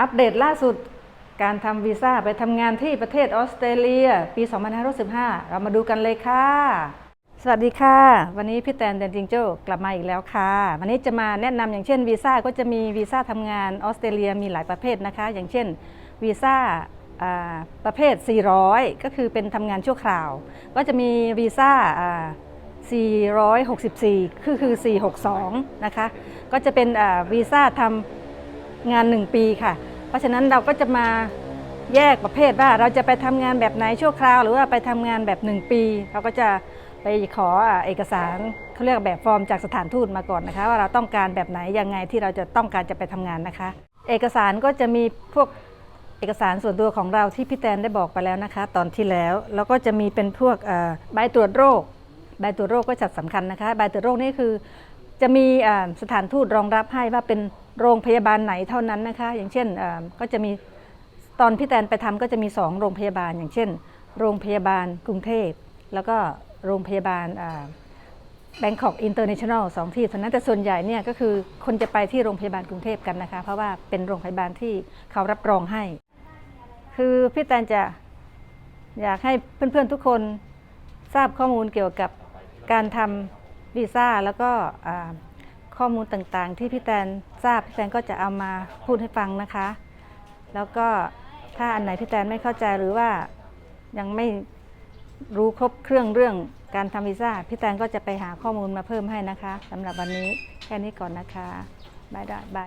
อัปเดตล่าสุดการทำวีซ่าไปทำงานที่ประเทศออสเตรเลีย ปี 2515 เรามาดูกันเลยค่ะ สวัสดีค่ะ วันนี้พี่แตนแดนจิงโจ้กลับมาอีกแล้วค่ะ วันนี้จะมาแนะนำอย่างเช่นวีซ่าก็จะมีวีซ่าทำงานออสเตรเลียมีหลายประเภทนะคะ อย่างเช่นวีซ่าประเภท 400 ก็คือเป็นทำงานชั่วคราว ก็จะมีวีซ่า464 คือคือ 462 นะคะ ก็จะเป็นวีซ่าทำ งาน 1 ปีค่ะ เพราะฉะนั้นเราก็จะมาแยกประเภทว่าเราจะไปทำงานแบบไหนชั่วคราว หรือว่าไปทำงานแบบ 1 ปี เราก็จะไปขอเอกสารเขาเรียกแบบฟอร์มจากสถานทูตมาก่อนนะคะ ว่าเราต้องการแบบไหนยังไงที่เราจะต้องการจะไปทำงานนะคะ เอกสารก็จะมีพวกเอกสารส่วนตัวของเราที่พี่แตนได้บอกไปแล้วนะคะ ตอนที่แล้วแล้วก็จะมีเป็นพวกใบตรวจโรคใบตรวจโรคก็จัดสำคัญนะคะใบตรวจโรคนี่คือ จะมีสถานทูตรองรับให้ว่าเป็น โรงพยาบาลไหนเท่านั้นนะคะ อย่างเช่นก็จะมีตอนพี่แตนไปทำก็จะมี 2 โรงพยาบาล อย่างเช่น โรงพยาบาลกรุงเทพ แล้วก็โรงพยาบาลแบงคอกอินเตอร์เนชั่นแนลสองที่เท่านั้นแต่ส่วนใหญ่เนี่ยก็คือคนจะไปที่โรงพยาบาลกรุงเทพกันนะคะ เพราะว่าเป็นโรงพยาบาลที่เขารับรองให้ คือพี่แตนจะอยากให้เพื่อนๆทุกคนทราบข้อมูลเกี่ยวกับการทำวีซ่าแล้วก็ ข้อมูลต่างๆ ที่พี่แตนทราบพี่แตนก็จะเอามาพูดให้ฟังนะคะ แล้วก็ถ้าอันไหนพี่แตนไม่เข้าใจหรือว่ายังไม่รู้ครบเครื่องเรื่องการทำวีซ่าพี่แตนก็จะไปหาข้อมูลมาเพิ่มให้นะคะสำหรับวันนี้แค่นี้ก่อนนะคะบายบาย